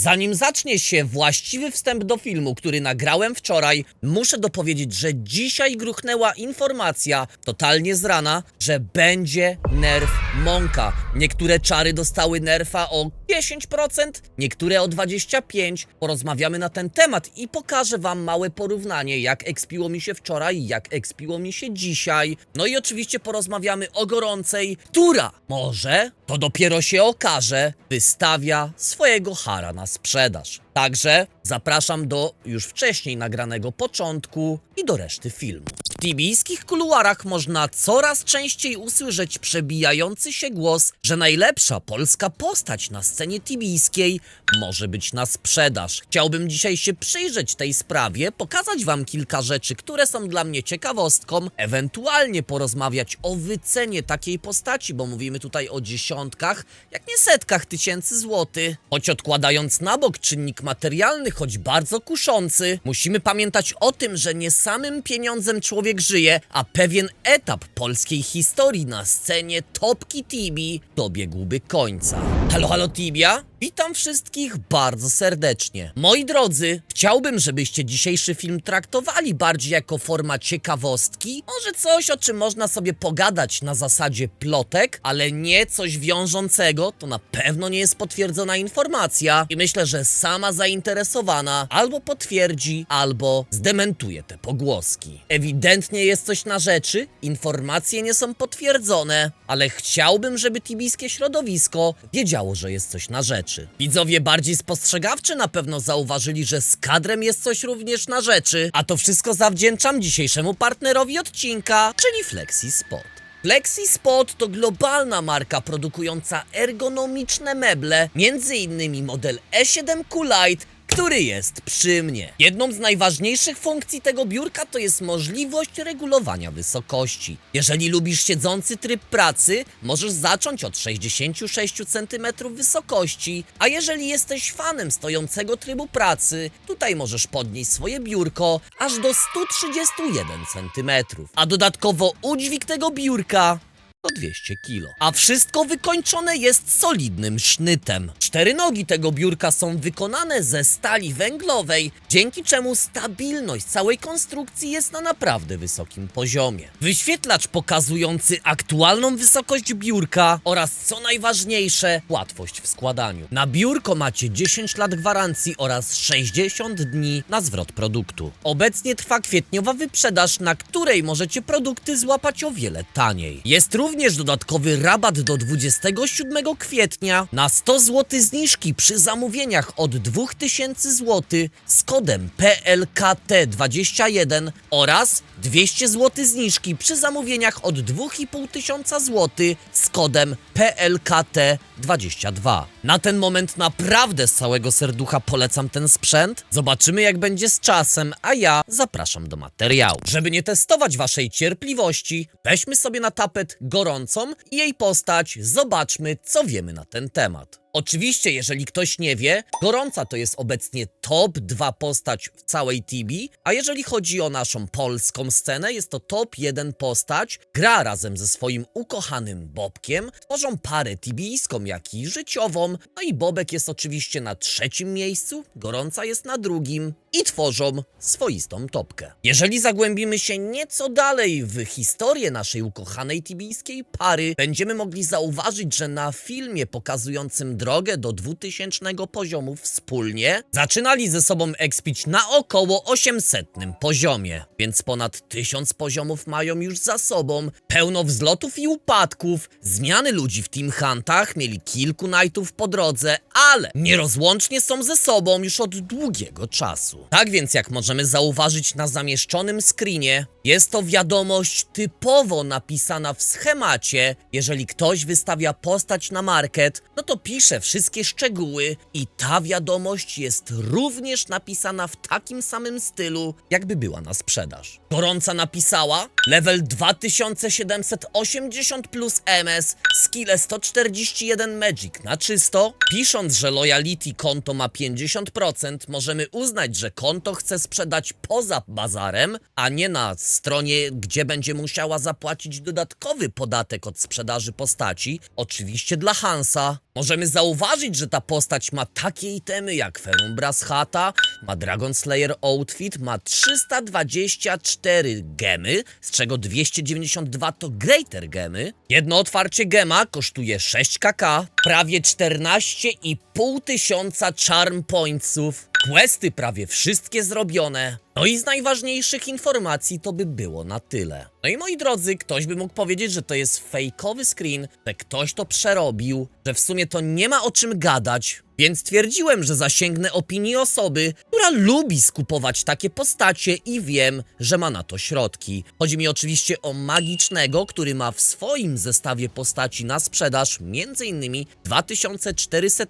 Zanim zacznie się właściwy wstęp do filmu, który nagrałem wczoraj, muszę dopowiedzieć, że dzisiaj gruchnęła informacja, totalnie z rana, że będzie nerf Monka. Niektóre czary dostały nerfa o 10%, niektóre o 25%. Porozmawiamy na ten temat i pokażę wam małe porównanie, jak ekspiło mi się wczoraj, jak ekspiło mi się dzisiaj. No i oczywiście porozmawiamy o gorącej, która może, to dopiero się okaże, wystawia swojego hara na sprzedaż. Także zapraszam do już wcześniej nagranego początku i do reszty filmu. Tibijskich kuluarach można coraz częściej usłyszeć przebijający się głos, że najlepsza polska postać na scenie tibijskiej może być na sprzedaż. Chciałbym dzisiaj się przyjrzeć tej sprawie, pokazać wam kilka rzeczy, które są dla mnie ciekawostką, ewentualnie porozmawiać o wycenie takiej postaci, bo mówimy tutaj o dziesiątkach, jak nie setkach tysięcy złotych. Choć odkładając na bok czynnik materialny, choć bardzo kuszący, musimy pamiętać o tym, że nie samym pieniądzem człowiek żyje, a pewien etap polskiej historii na scenie topki Tibi dobiegłby końca. Halo, halo Tibia? Witam wszystkich bardzo serdecznie. Moi drodzy, chciałbym, żebyście dzisiejszy film traktowali bardziej jako forma ciekawostki, może coś, o czym można sobie pogadać na zasadzie plotek, ale nie coś wiążącego, to na pewno nie jest potwierdzona informacja i myślę, że sama zainteresowana albo potwierdzi, albo zdementuje te pogłoski. Ewidentnie jest coś na rzeczy, informacje nie są potwierdzone, ale chciałbym, żeby tibijskie środowisko wiedziało, że jest coś na rzeczy. Widzowie bardziej spostrzegawczy na pewno zauważyli, że z kadrem jest coś również na rzeczy, a to wszystko zawdzięczam dzisiejszemu partnerowi odcinka, czyli Flexi Spot. FlexiSpot to globalna marka produkująca ergonomiczne meble, innymi model E7 Coolite, który jest przy mnie. Jedną z najważniejszych funkcji tego biurka to jest możliwość regulowania wysokości. Jeżeli lubisz siedzący tryb pracy, możesz zacząć od 66 cm wysokości, a jeżeli jesteś fanem stojącego trybu pracy, tutaj możesz podnieść swoje biurko aż do 131 cm. A dodatkowo udźwig tego biurka to 200 kg. A wszystko wykończone jest solidnym sznytem. Cztery nogi tego biurka są wykonane ze stali węglowej, dzięki czemu stabilność całej konstrukcji jest na naprawdę wysokim poziomie. Wyświetlacz pokazujący aktualną wysokość biurka oraz co najważniejsze, łatwość w składaniu. Na biurko macie 10 lat gwarancji oraz 60 dni na zwrot produktu. Obecnie trwa kwietniowa wyprzedaż, na której możecie produkty złapać o wiele taniej. Jest również dodatkowy rabat do 27 kwietnia na 100 zł zniżki przy zamówieniach od 2000 zł z kodem PLKT21 oraz 200 zł zniżki przy zamówieniach od 2500 zł z kodem PLKT22. Na ten moment naprawdę z całego serducha polecam ten sprzęt. Zobaczymy jak będzie z czasem, a ja zapraszam do materiału. Żeby nie testować waszej cierpliwości, weźmy sobie na tapet gorącą i jej postać, zobaczmy co wiemy na ten temat. Oczywiście, jeżeli ktoś nie wie, Gorąca to jest obecnie top 2 postać w całej Tibi, a jeżeli chodzi o naszą polską scenę, jest to top 1 postać, gra razem ze swoim ukochanym Bobkiem, tworzą parę tibijską, jak i życiową, no i Bobek jest oczywiście na trzecim miejscu, Gorąca jest na drugim i tworzą swoistą topkę. Jeżeli zagłębimy się nieco dalej w historię naszej ukochanej tibijskiej pary, będziemy mogli zauważyć, że na filmie pokazującym drogę do 2000 poziomu wspólnie zaczynali ze sobą expić na około 800 poziomie, więc ponad 1000 poziomów mają już za sobą, pełno wzlotów i upadków, zmiany ludzi w Team Huntach, mieli kilku knightów po drodze, ale nierozłącznie są ze sobą już od długiego czasu. Tak więc jak możemy zauważyć na zamieszczonym screenie, jest to wiadomość typowo napisana w schemacie. Jeżeli ktoś wystawia postać na market, no to pisze wszystkie szczegóły i ta wiadomość jest również napisana w takim samym stylu, jakby była na sprzedaż. Gorąca napisała level 2780 plus MS, skille 141 magic na czysto. Pisząc, że loyalty konto ma 50%, możemy uznać, że konto chce sprzedać poza bazarem, a nie na stronie, gdzie będzie musiała zapłacić dodatkowy podatek od sprzedaży postaci. Oczywiście dla Hansa. Możemy zauważyć, że ta postać ma takie itemy jak Ferumbras Hata, ma Dragon Slayer Outfit, ma 324 gemy, z czego 292 to Greater gemy. Jedno otwarcie gema kosztuje 6 kk, prawie 14,5 tysiąca charm pointsów, questy prawie wszystkie zrobione. No i z najważniejszych informacji to by było na tyle. No i moi drodzy, ktoś by mógł powiedzieć, że to jest fejkowy screen, że ktoś to przerobił, że w sumie to nie ma o czym gadać, więc twierdziłem, że zasięgnę opinii osoby, która lubi skupować takie postacie i wiem, że ma na to środki. Chodzi mi oczywiście o magicznego, który ma w swoim zestawie postaci na sprzedaż m.in. 2400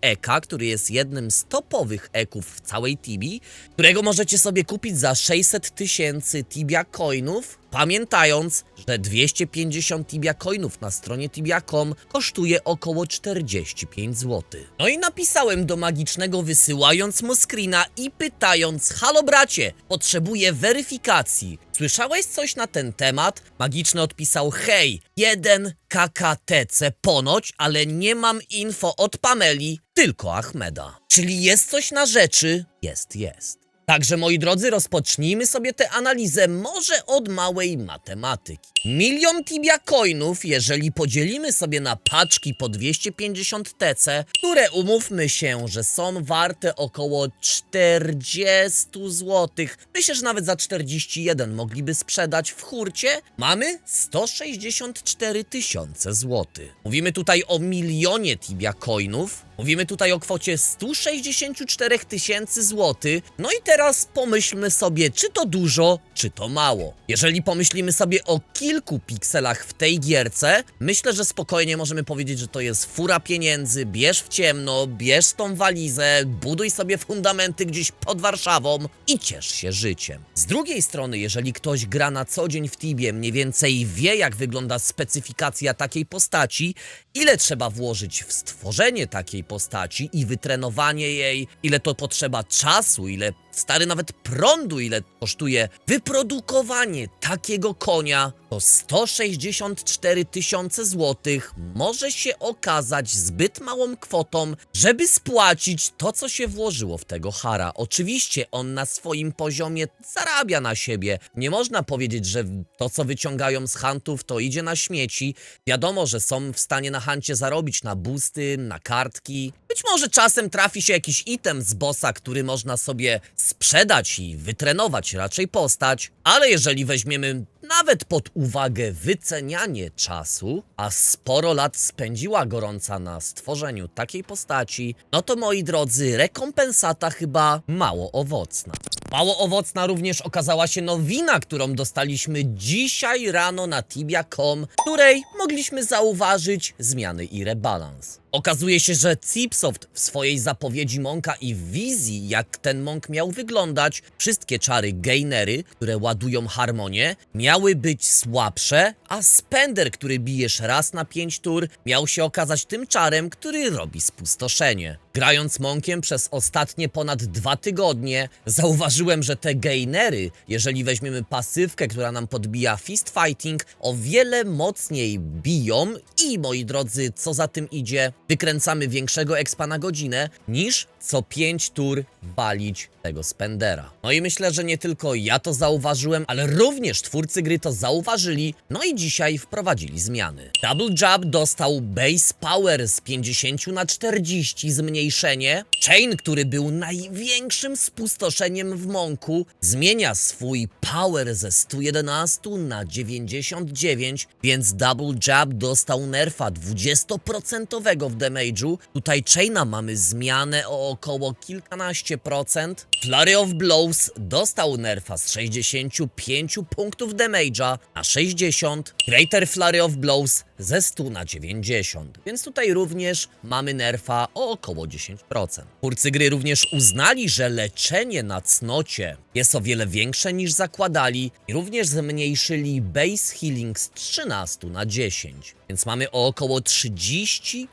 eka, który jest jednym z topowych eków w całej Tibi, którego możecie sobie kupić za 600 tysięcy Tibia coinów, Pamiętając, że 250 Tibia coinów na stronie tibia.com kosztuje około 45 zł. No i napisałem do magicznego wysyłając mu screena i pytając: Halo bracie, potrzebuję weryfikacji. Słyszałeś coś na ten temat? Magiczny odpisał: Hej, jeden KKTC ponoć, ale nie mam info od Pameli, tylko Ahmeda. Czyli jest coś na rzeczy? Jest, jest. Także moi drodzy, rozpocznijmy sobie tę analizę może od małej matematyki. Milion tibia coinów, jeżeli podzielimy sobie na paczki po 250 TC, które umówmy się, że są warte około 40 zł. Myślę, że nawet za 41 mogliby sprzedać w hurcie. Mamy 164 tysiące złotych. Mówimy tutaj o milionie tibia coinów, Mówimy tutaj o kwocie 164 tysięcy złotych. No i teraz pomyślmy sobie, czy to dużo, czy to mało. Jeżeli pomyślimy sobie o kilku pikselach w tej gierce, myślę, że spokojnie możemy powiedzieć, że to jest fura pieniędzy, bierz w ciemno, bierz tą walizę, buduj sobie fundamenty gdzieś pod Warszawą i ciesz się życiem. Z drugiej strony, jeżeli ktoś gra na co dzień w Tibie, mniej więcej wie, jak wygląda specyfikacja takiej postaci, ile trzeba włożyć w stworzenie takiej postaci i wytrenowanie jej, ile to potrzeba czasu, ile stary nawet prądu, ile kosztuje wyprodukowanie takiego konia, to 164 tysiące złotych może się okazać zbyt małą kwotą, żeby spłacić to, co się włożyło w tego Hara. Oczywiście on na swoim poziomie zarabia na siebie. Nie można powiedzieć, że to, co wyciągają z hantów, to idzie na śmieci. Wiadomo, że są w stanie na hancie zarobić na boosty, na kartki. Być może czasem trafi się jakiś item z bossa, który można sobie sprzedać i wytrenować raczej postać, ale jeżeli weźmiemy nawet pod uwagę wycenianie czasu, a sporo lat spędziła gorąca na stworzeniu takiej postaci, no to moi drodzy, rekompensata chyba mało owocna. Mało owocna również okazała się nowina, którą dostaliśmy dzisiaj rano na tibia.com, której mogliśmy zauważyć zmiany i rebalans. Okazuje się, że Cipsoft w swojej zapowiedzi Monka i wizji, jak ten Monk miał wyglądać, wszystkie czary gainery, które ładują harmonię, miały być słabsze, a Spender, który bijesz raz na 5 tur, miał się okazać tym czarem, który robi spustoszenie. Grając Monkiem przez ostatnie ponad dwa tygodnie, zauważyłem, że te gainery, jeżeli weźmiemy pasywkę, która nam podbija fist fighting, o wiele mocniej biją i, moi drodzy, co za tym idzie, wykręcamy większego expa na godzinę, niż co 5 tur walić tego spendera. No i myślę, że nie tylko ja to zauważyłem, ale również twórcy gry to zauważyli, no i dzisiaj wprowadzili zmiany. Double Jab dostał base power z 50 na 40 zmniejszenie. Chain, który był największym spustoszeniem w Monku, zmienia swój power ze 111 na 99, więc Double Jab dostał nerfa 20% w damage'u. Tutaj Chaina mamy zmianę o około kilkanaście procent. Flurry of Blows dostał nerfa z 65 punktów damage'a na 60. Greater Flurry of Blows ze 100 na 90. Więc tutaj również mamy nerfa o około 10%. Twórcy gry również uznali, że leczenie na cnocie jest o wiele większe niż zakładali i również zmniejszyli base healing z 13 na 10. Więc mamy o około 30%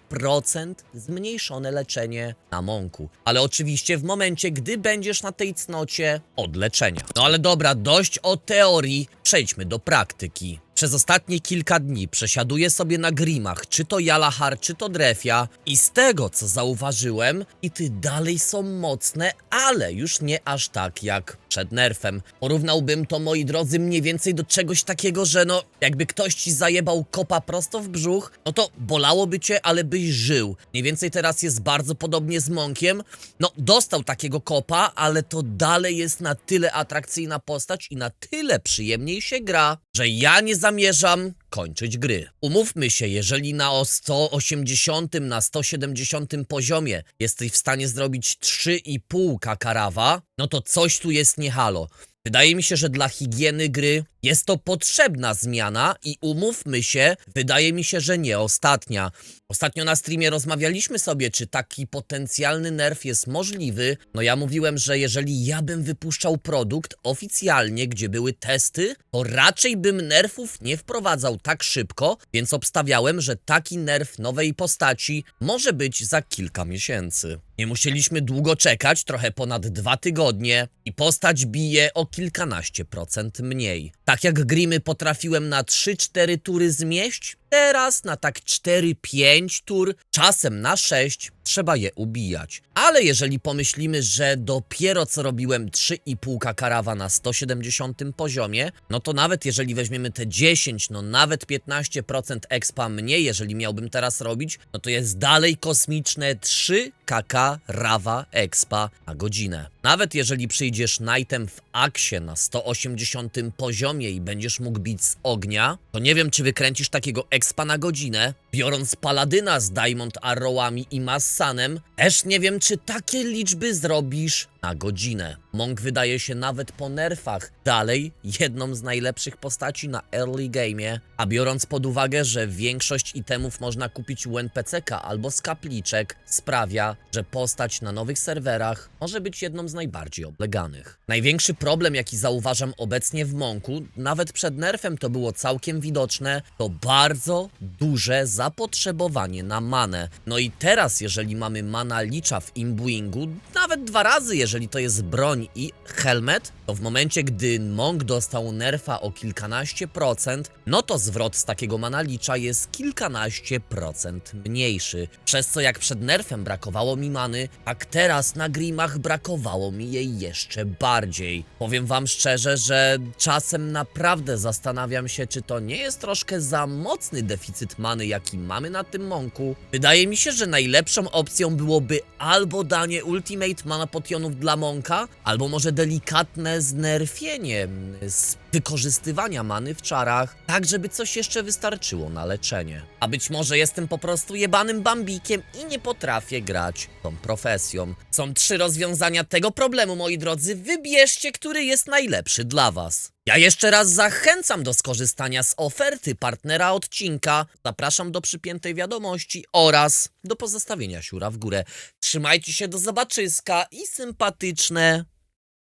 zmniejszone leczenie na mąku. Ale oczywiście w momencie, gdy będziesz na tej cnocie od leczenia. No ale dobra, dość o teorii, przejdźmy do praktyki. Przez ostatnie kilka dni przesiaduję sobie na grimach, czy to Jalahar, czy to Drefia. I z tego co zauważyłem, ity dalej są mocne, ale już nie aż tak jak przed nerfem. Porównałbym to, moi drodzy, mniej więcej do czegoś takiego, że no, jakby ktoś ci zajebał kopa prosto w brzuch, no to bolałoby cię, ale byś żył. Mniej więcej teraz jest bardzo podobnie z Monkiem. No, dostał takiego kopa, ale to dalej jest na tyle atrakcyjna postać i na tyle przyjemniej się gra, że ja nie zamierzam kończyć gry. Umówmy się, jeżeli na o 180, na 170 poziomie jesteś w stanie zrobić 3,5 kakarawa, no to coś tu jest nie halo. Wydaje mi się, że dla higieny gry jest to potrzebna zmiana i umówmy się, wydaje mi się, że nie ostatnia. Ostatnio na streamie rozmawialiśmy sobie, czy taki potencjalny nerf jest możliwy. No ja mówiłem, że jeżeli ja bym wypuszczał produkt oficjalnie, gdzie były testy, to raczej bym nerfów nie wprowadzał tak szybko, więc obstawiałem, że taki nerf nowej postaci może być za kilka miesięcy. Nie musieliśmy długo czekać, trochę ponad dwa tygodnie i postać bije o kilkanaście procent mniej. Tak jak grimy potrafiłem na 3-4 tury zmieść, teraz na tak 4-5 tur, czasem na 6 trzeba je ubijać. Ale jeżeli pomyślimy, że dopiero co robiłem 3,5 kakarawa na 170 poziomie, no to nawet jeżeli weźmiemy te 10, no nawet 15% expa mniej, jeżeli miałbym teraz robić, no to jest dalej kosmiczne 3 kk rawa expa na godzinę. Nawet jeżeli przyjdziesz Knightem w Aksie na 180 poziomie i będziesz mógł bić z ognia, to nie wiem, czy wykręcisz takiego expa na godzinę. Biorąc Paladyna z Diamond Arrowami i Massanem, też nie wiem, czy takie liczby zrobisz na godzinę. Monk wydaje się nawet po nerfach dalej jedną z najlepszych postaci na early game'ie, a biorąc pod uwagę, że większość itemów można kupić u NPC-ka albo z kapliczek, sprawia, że postać na nowych serwerach może być jedną z najbardziej obleganych. Największy problem, jaki zauważam obecnie w Monku, nawet przed nerfem to było całkiem widoczne, to bardzo duże zapotrzebowanie na manę. No i teraz, jeżeli mamy mana licza w imbuingu, nawet dwa razy, jeżeli to jest broń i helmet, to w momencie, gdy Monk dostał nerfa o kilkanaście procent, no to zwrot z takiego mana licza jest kilkanaście procent mniejszy. Przez co jak przed nerfem brakowało mi many, tak teraz na grimach brakowało mi jej jeszcze bardziej. Powiem wam szczerze, że czasem naprawdę zastanawiam się, czy to nie jest troszkę za mocny deficyt many, jaki mamy na tym Monku. Wydaje mi się, że najlepszą opcją byłoby albo danie Ultimate Mana Potionów dla Monka, albo może delikatne znerfienie z wykorzystywania many w czarach, tak żeby coś jeszcze wystarczyło na leczenie. A być może jestem po prostu jebanym bambikiem i nie potrafię grać tą profesją. Są trzy rozwiązania tego problemu, moi drodzy. Wybierzcie, który jest najlepszy dla was. Ja jeszcze raz zachęcam do skorzystania z oferty partnera odcinka. Zapraszam do przypiętej wiadomości oraz do pozostawienia siura w górę. Trzymajcie się do zobaczyska i sympatyczne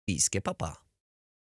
piskie papa.